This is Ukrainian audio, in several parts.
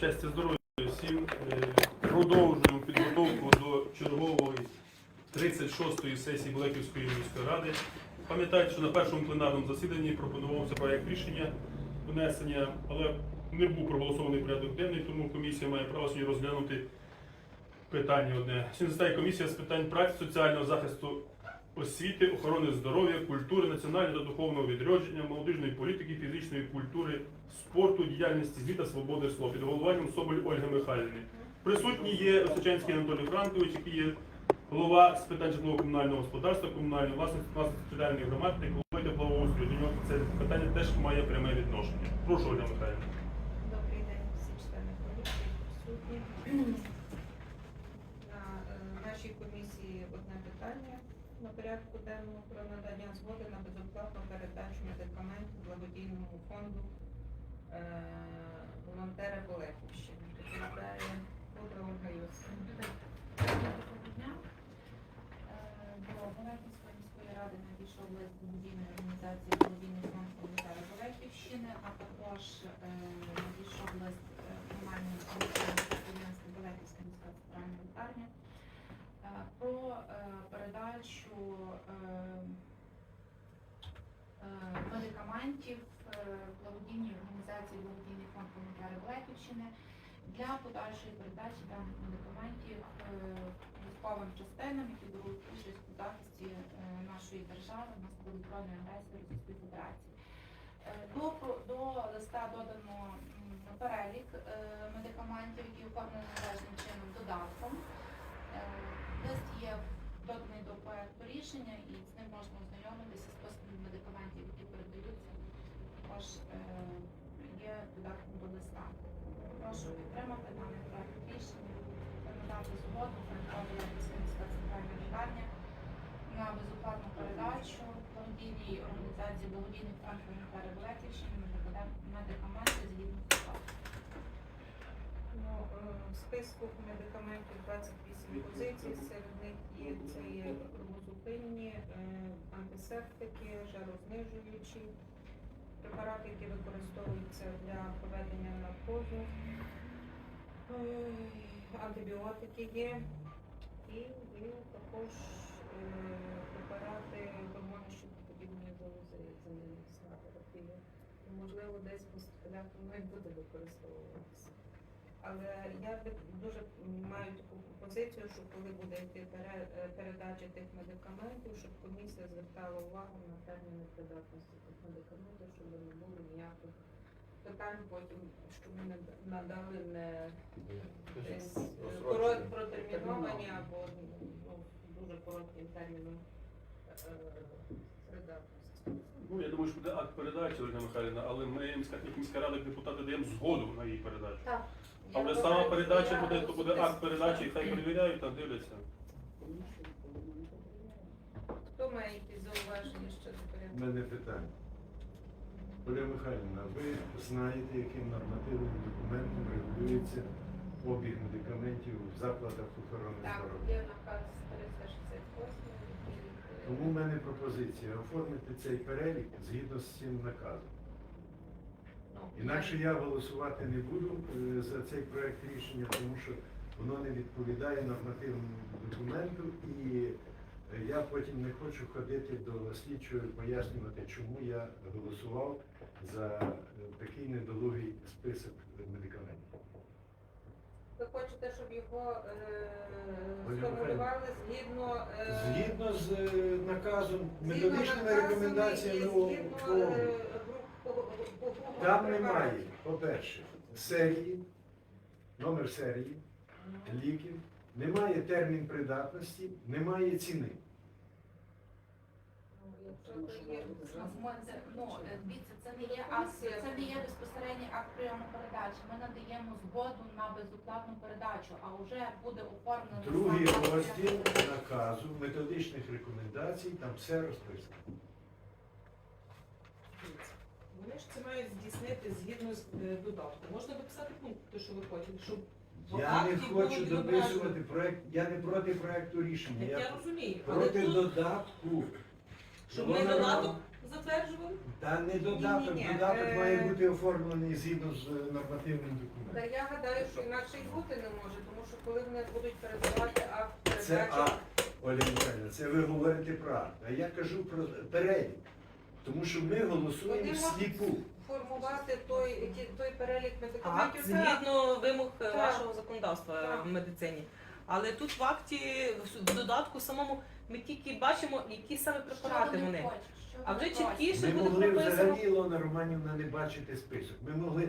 Щастя, здоров'я всім. Е, Продовжуємо підготовку до чергової 36-ї сесії Блеківської міської ради. Пам'ятайте, що на першому пленарному засіданні пропонувався проект рішення внесення, але не був проголосований порядок денний, тому комісія має право сьогодні розглянути питання одне. Сьогодні комісія з питань праці, соціального захисту освіти, охорони здоров'я, культури, національного та духовного відродження, молодіжної політики, фізичної культури, спорту, діяльності звіта, свободи слова під головуванням Соболь Ольги Михайлівни. Присутній є Осочанський Анатолій Франкович, який є голова з питань житлово-комунального господарства, комунальної власності, власності територіальної громади та екології та благоустрою. До нього це питання теж має пряме відношення. Прошу, Ольга Михайлівна. Добрий день, всі члени комісії присутні. Порядку денному про надання згоди на безоплатну передачу медикаментів благодійному фонду е, волонтера Болехівщини. Доповідає Кудра Ольга дня. Е, До Болехівської міської ради надійшов лист благодійної організації благодійний фонд Волонтери Болехівщини, а також е, надійшов лист е, комунального підприємства Болехівська міська центральна лікарня е, про е, передачу е, е, медикаментів благодійній організації Благодійний фонд Волонтери Болехівщини для подальшої передачі даних медикаментів військовим частинам, які беруть участь у захисті нашої держави внаслідок збройної агресії Російської Федерації. До, до листа додано перелік медикаментів, які оформлені належним чином додатком. Лист є доданий до проекту рішення і з ним можна ознайомитися з списком медикаментів, які передаються. Також е, є додатком до листа. Прошу підтримати даний проект рішення та надати згоду Франкові Лепська центральна лікарня на безоплатну передачу благодійній організації благодійних фонд волонтери Болехівщини медикаменти згідно з додатком. Ну, е, в списку медикаментів 28 позицій, серед них є це є кровозупинні, е, антисептики, жарознижуючі, препарати, які використовуються для проведення наркозу, е, антибіотики є, і є також е, препарати гормони, що подібні до терапії. Можливо, десь пострадати не буде використовуватися. Але я би дуже маю таку позицію, що коли буде йти е, передача тих медикаментів, щоб комісія звертала увагу на терміни придатності тих медикаментів, щоб не було ніяких питань потім, щоб ми не надали не е, протерміновані або ну, дуже коротким терміном е, придатності. Ну, я думаю, що буде акт передачі, Ольга Михайлівна, але ми, міська, як міська рада, депутати, даємо згоду на її передачу. Так. А вже сама передача буде, то буде акт передачі, і хай перевіряють, там дивляться. Хто має якісь зауваження щодо У порядку? мене питання. Оля Михайлівна, ви знаєте, яким нормативним документом регулюється обіг медикаментів в закладах охорони Так, здоров'я? є наказ 368, е, Тому в мене пропозиція оформити цей перелік згідно з цим наказом. Інакше я голосувати не буду е, за цей проект рішення, тому що воно не відповідає нормативному документу. І е, я потім не хочу ходити до слідчого і пояснювати, чому я голосував за е, такий недолугий список медикаментів. Ви хочете, щоб його е, сформулювали згідно... е, Згідно з наказом, методичними рекомендаціями і ООН. згідно, е, груп- по- по- по- Там немає, по-перше, серії, номер серії, ліків, немає термін придатності, немає ціни. дивіться, це не є акт, це не є безпосередній акт прийому передачі. Ми надаємо згоду на безоплатну передачу, а вже буде оформлено Другий розділ наказу, методичних рекомендацій, там все розписано. Вони ж це мають здійснити згідно з е, додатком. Можна дописати пункт, те, що ви хочете, щоб Я не хочу дописувати проект, я не проти проекту рішення, Так я я розумію, але проти тут, додатку. щоб ми Воно додаток затверджували? Та не додаток, Ні-ні-ні, додаток е, має бути оформлений згідно з е, нормативним Та документом. я гадаю, що інакше й бути не може, тому що коли вони будуть передавати акт Це передачі, акт, Оля Михайлівна, це ви говорите про акт. А я кажу про перелік. Тому що ми голосуємо Вони можуть формувати той, ті- той перелік медикаментів. Так, згідно вимог е, Так. вашого законодавства Так. в медицині. Але тут в акті, в додатку самому, ми тільки бачимо, які саме препарати Що вони. А вже чіткіше Ми буде могли прописано. взагалі, Ілона Романівна, не бачити список. Ми могли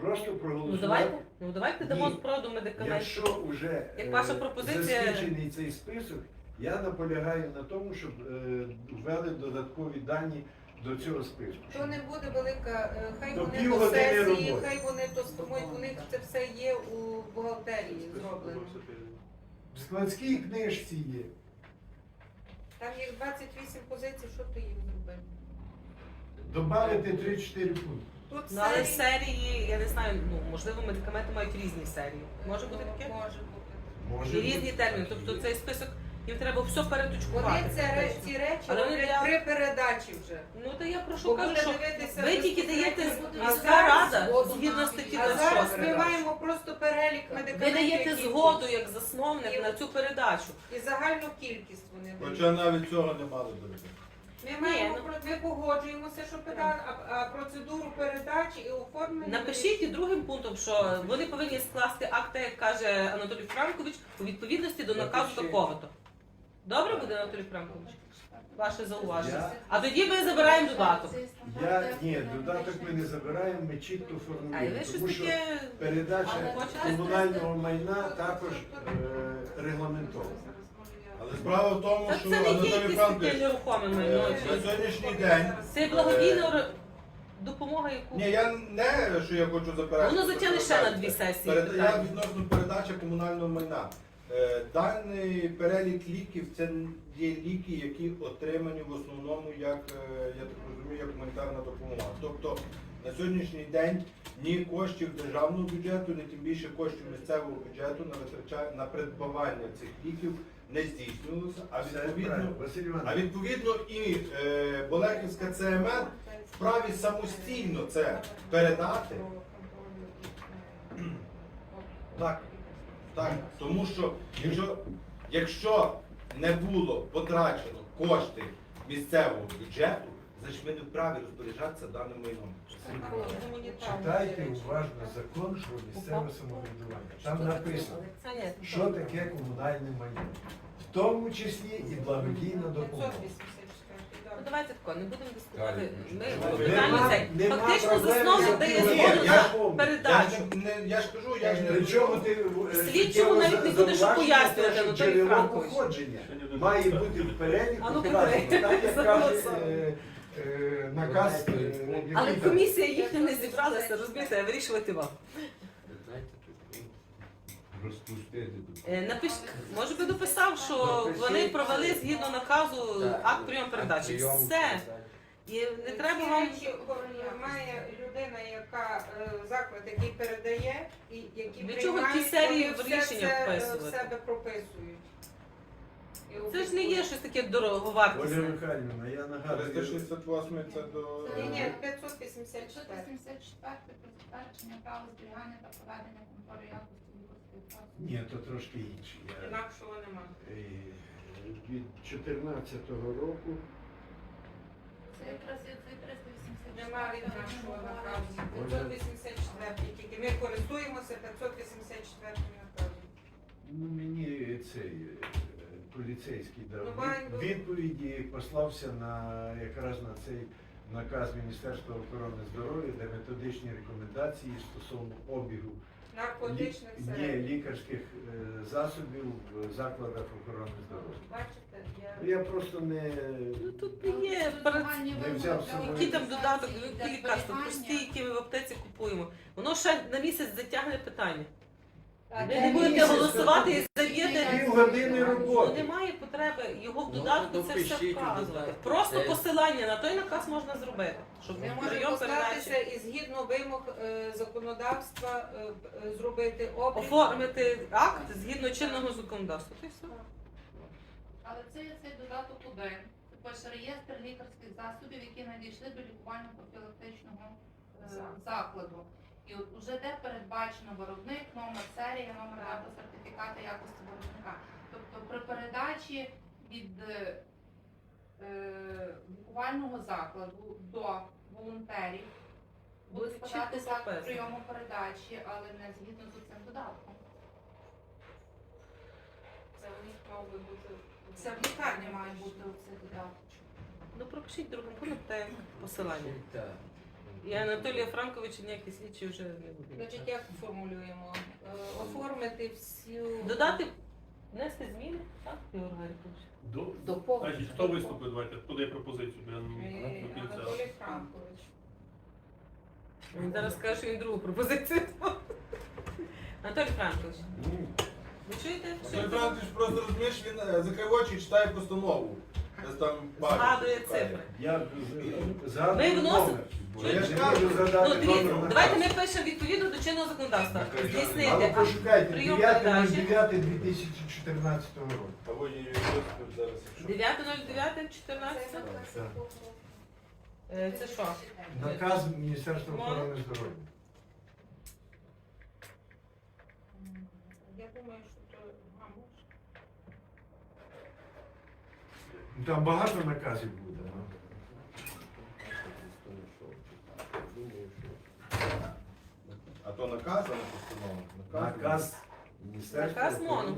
просто Ну проголосувати. давайте, ну давайте дамо Ні. спроду медикаментів. Якщо вже Як ваша е, пропозиція- засвідчений цей список, я наполягаю на тому, щоб е, ввели додаткові дані до цього списку. То не буде велика, е, хай До вони до сесії, роботи. хай вони то сформують, у них це все є у бухгалтерії зроблено. В складській книжці є. Там їх 28 позицій, що ти їм зробив? Добавити 3-4 пункти. Тут Ну, але серії- я не знаю, ну можливо, медикаменти мають різні серії. Може бути таке? Може бути. Може І різні терміни. Тобто цей список їм треба все переточкувати. Вони це, ці речі Але вони роблять для- при передачі вже. Ну то я прошу Бо кажу, буде що дивитися ви тільки даєте міська зараз- рада згоду згідно на- статті А зараз 26. ми маємо просто перелік Ви медикаментів. даєте які згоду як засновник на цю передачу. І загальну кількість вони дають. Хоча навіть цього не мали бути. Ми маємо ну- про- ми погоджуємося, що пита, а, а процедуру передачі і оформлення. Напишіть і другим пунктом, що вони повинні скласти акти, як каже Анатолій Франкович, у відповідності до наказу Напишіть. такого-то. Добре буде, Анатолій Франкович? Ваше зауваження. Я- А тоді ми забираємо додаток. Я ні, додаток ми не забираємо, ми чітко А і ви щось Тому що таке. передача комунального майна також е, регламентована. Але справа в тому, Та що це не є Анатолій якесь таке Франкович нерухоме майно. е, чи- на сьогоднішній день. Це благодійна ор- допомога, яку Ні, я не що я хочу заперечити. воно затягне ще на дві сесії. Перед- Я відносно передачі комунального майна. Е, Даний перелік ліків це є ліки, які отримані в основному як е, я так розумію, як гуманітарна допомога. Тобто на сьогоднішній день ні коштів державного бюджету, ні тим більше коштів місцевого бюджету на витрача- на придбавання цих ліків не здійснювалося. А відповідно, а відповідно і е, Болехівська ЦМН вправі самостійно це передати. Так, так, тому що якщо, якщо не було потрачено кошти місцевого бюджету, значить ми не вправі розпоряджатися даним майном. Читайте уважно закон про місцеве самоврядування. Там написано, що таке комунальне майно. В тому числі і благодійна допомога. 584, Ну, давайте тако, не будемо дискутувати. Ми Нема- питання це. нема Фактично проблем засновник дає цим. Згоду я на передачу. Я, ж не, я ж кажу, я ж не Причому ти е, Слідчому навіть не буде що пояснювати, Анатолій джерело Франкович. походження має бути в переліку А ну, вказано, покажи. так як каже е, е, наказ. е, який Але там. комісія їхня не зібралася, розумієте, вирішувати вам. Е, Напиш, може би дописав, що вони провели згідно наказу акт прийому передачі. Все. І не треба вам. має людина, яка е, заклад, який передає, і які Для чого ті серії вони в рішення е, вписувати? в себе прописують. Це ж не є щось таке Оля. Михайлівна, я нагадую. 368 це до... Ні, ні, 584. 584 про затвердження права зберігання та проведення контролю якості. Ні, то трошки інше. Я, Інакшого нема. е, від 14-го року Це якраз цей 384. Нема від нашого наказу. 584 тільки ми користуємося 584 наказом. ну, мені цей е, поліцейський дав Ну, відповіді, послався на якраз на цей наказ Міністерства охорони здоров'я, де методичні рекомендації стосовно обігу Наркотичних є серій. лікарських е, засобів в закладах охорони здоров'я. Бачите, Ну, я Я просто не Ну тут не є перед Не взяв з собою. Які там додаток, які лікарства, прості, які ми в аптеці купуємо. Воно ще на місяць затягне питання. Ви не будете голосувати і заб'єте. півгодини Ну роботи. немає потреби його в Ну, додатку це все вказувати. Просто посилання на той наказ можна зробити, щоб Ми можемо прийом передачі і згідно вимог е, законодавства е, е, зробити облік. оформити акт згідно чинного законодавства. Та й все. Але це є цей додаток один. Це пише реєстр лікарських засобів, які надійшли до лікувально-профілактичного е, Закладу. І от уже де передбачено виробник, номер серія, номер дата сертифіката якості виробника. Тобто при передачі від е, е, лікувального закладу до волонтерів буде складатися акт прийому передачі, але не згідно з цим додатком. Це у них мав би бути. Це в лікарні має бути оцей додаток. Ну пропишіть другим пунктом посилання. І Анатолія Франковича ніякі слідчі вже не буде. Значить, як формулюємо? Е, Оформити всю Додати, внести зміни, так, Ігор Гарікович? До... доповнення. Значить, хто виступив? Давайте, хто дає пропозицію? бо Я не Е, кінця. Анатолій Франкович. Він зараз скаже, що він другу пропозицію. Анатолій Франкович, ви чуєте? Що Сергій Франкович просто розумієш, він е, закрив очі і читає постанову. Згадує цифри. Я згадую Ми вносимо- бо Я ж можу кажу, згадати Ну, номер дивіться, давайте ми пишемо відповідно до чинного законодавства. Але Здійснити пошукайте, прийом 9.09.2014 року. А ви її зараз, якщо... 9.09.14. Це наказ Так. якого року? Е, Це що? Наказ Міністерства охорони здоров'я. М, Я думаю, що то а, може. Ну, Там багато наказів буде. ну. А то наказ, а не постанова? Наказ Міністерства Наказ. МОНу.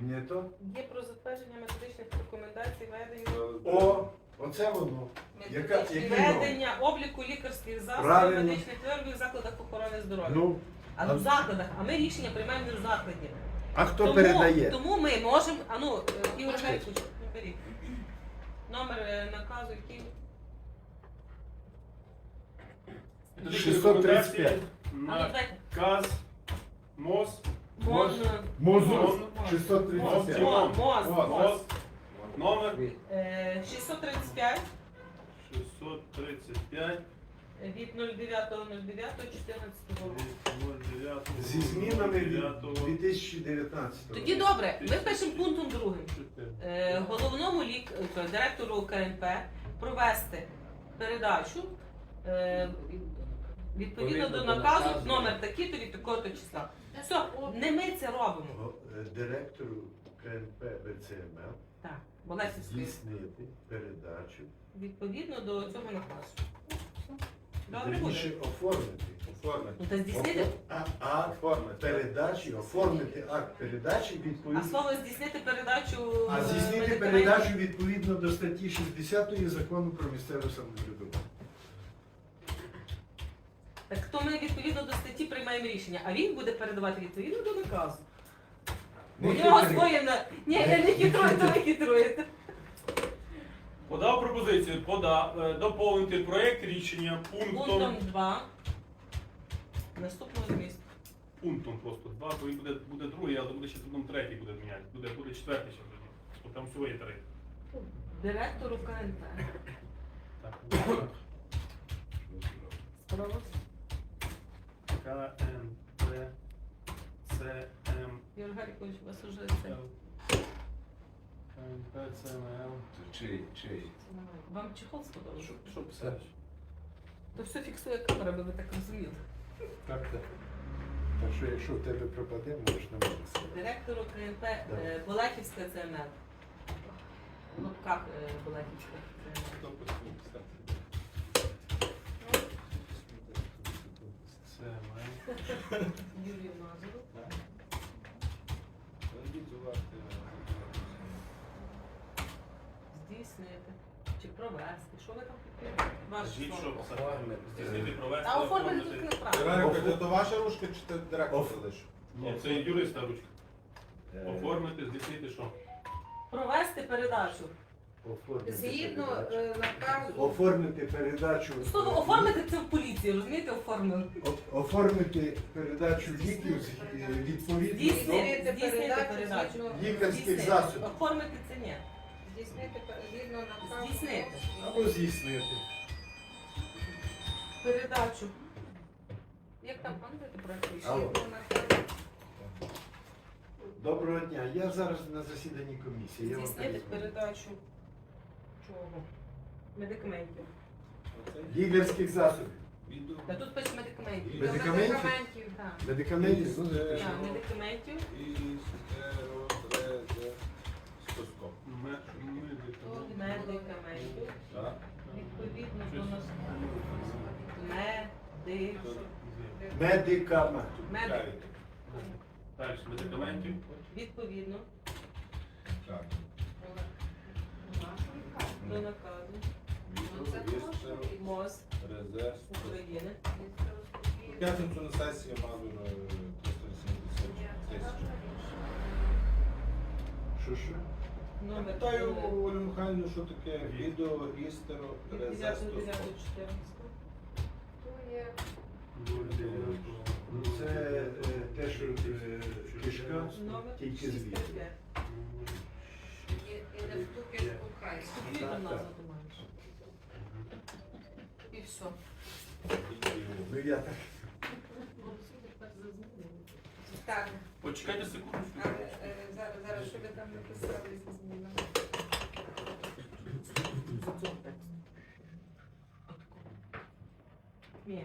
Не то? Є про затвердження методичних рекомендацій ведення. О, оце воно. Яка- Методичний який номер? Ведення обліку лікарських засобів, Правильно. медичних виробів в закладах охорони здоров'я. Ну, а не в закладах, а ми рішення приймаємо не в закладі. А хто тому, передає? Тому ми можемо, а ну, е, Ігор Гарікович, наберіть. Номер е, наказу, який 635. а ну, На МОЗ, МОН, Мозу Мон. 635. МОН, МОЗ, МОЗ, МОЗ. номер Е, 635 635 від 09.09.14 року. Зі змінами від 2019 року. Тоді добре, ми пишемо пунктом другим. Е, головному лік... е, директору КНП провести передачу е, відповідно до наказу номер такий-то від такого-то числа. Все, не ми це робимо. Директору КНП Так, Болесівської. здійснити передачу. Відповідно до цього наказу. Добре Вірніше буде. оформити. Оформити. Ну здійснити. А, акт Оформити. передачі, оформити акт передачі А відповідно. слово здійснити передачу. А е, здійснити медикаментів- передачу відповідно до статті 60 закону про місцеве самоврядування. Так то ми відповідно до статті приймаємо рішення, а він буде передавати відповідно до наказу. У нього хитрий. своє на. Ні, я не хитрую, то ви хитруєте. Подав пропозицію подав, е, доповнити проєкт рішення Пунктом пунктом 2. Наступного змісту. пунктом просто два, бо він буде, буде другий, але буде ще пунктом третій буде міняти. Буде, буде четвертий ще тоді. Бо там всього є три. Директору КНП. Так. Справа. КНП ЦМ Ігор Гарікович, у вас уже це. КНП ЦМЛ. Чий, чий? Вам чехол сподобався? Що, що писаєш? То все фіксує камера, аби ви так розуміли. Так, так. Так що якщо в тебе пропаде, можеш на мене сказати. Директору КНП е, Болехівська ЦМЛ. В лапках е, Болехівська ЦМЛ. ЦМЛ. Юрію Мазуру. Здійснити. Чи провести. Що ви там Скажіть, що писати? Здійснити провести. А оформити тут оформити. неправильно. Іванко, це ваша ручка чи ти директор Оф. Ні, це юриста ручка. Е, Оформити, здійснити що? Провести передачу. оформити Згідно передачу. е, наказу Оформити передачу. Слово оформити це в поліції, розумієте, оформили. О- Оформити передачу ліків з- е, відповідно до передачу передачу. згідно лікарських засобів. Оформити це ні. Здійснити пер- згідно наказу. Здійснити. Або здійснити. Передачу. Як там пам'ятаєте рішення? Алло. Згідно. Доброго дня. Я зараз на засіданні комісії. Я вам Здійснити перезвоню. передачу чого? Медикаментів. Оце Ділерських засобів. Та тут пише медикаментів. Медик- Медикаментів? Медикаментів, так. Медикаментів. Ну, е. Так, медикаментів. Стереотрестоскоп. Медикаментів. Так? Відповідно до нас. Меди. Медикамент. Медик. Далі медикаментів. Відповідно Так. до наказу МОЗ резерв. України. П'ятницю на сесії Мазур е, 380 тисяч. Що що? Питаю Олю Михайлівну, що таке відео, істеро, резерв. 9.9.14. Ну, Це е, те, що е, кишка, тільки звідти. І не в ту кишку край. Ти маєш. І все. Ну я так. Так, Почекайте секундочку. але е, зараз, зараз що ви там написали зі змінами? Ні.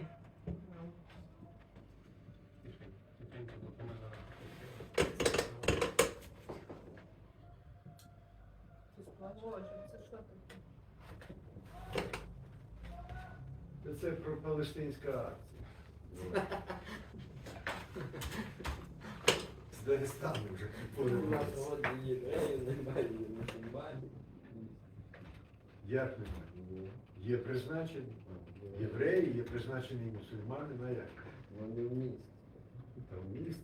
Боже, це що таке? Це про палестинська акція. З Дагестану вже повернулися. Як немає? Є призначені євреї, є призначені мусульмани, на як? Вони в місті. Там в місті.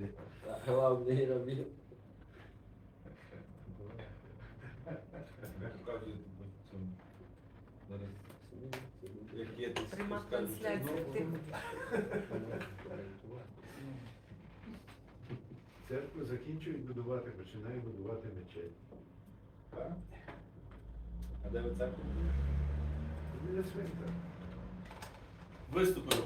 я- А Главний робіт. Десь Пряма трансляція. ну, Церкву закінчують будувати, починають будувати мечеть. Так? А де ви церкву? Біля цвинтар. Виступив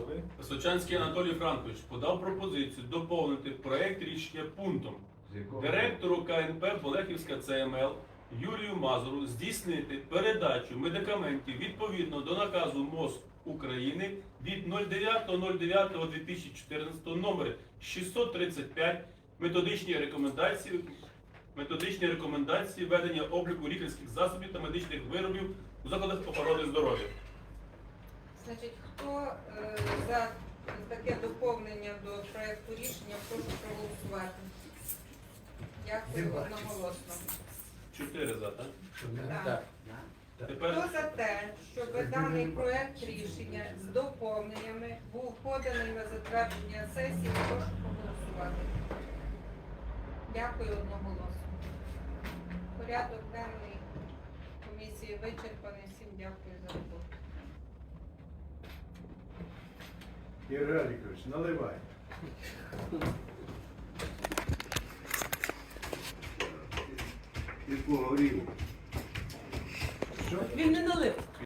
Сочанський Анатолій Франкович подав пропозицію доповнити проект рішення пунктом З якого? директору КНП Болехівська ЦМЛ Юрію Мазуру здійснити передачу медикаментів відповідно до наказу МОЗ України від 09.09.2014 номер 635 методичні рекомендації методичні рекомендації ведення обліку лікарських засобів та медичних виробів у закладах охорони здоров'я. Значить, хто е, за таке доповнення до проекту рішення, прошу проголосувати. Дякую одноголосно. Чотири за, так? Так. Тепер Хто за те, щоб даний проект рішення з доповненнями був поданий на затвердження сесії, прошу проголосувати. Дякую одноголосно. Порядок денний комісії вичерпаний. Всім дякую за роботу. Ігор Алікович, наливай. Якого рівня? Що? Він не налив.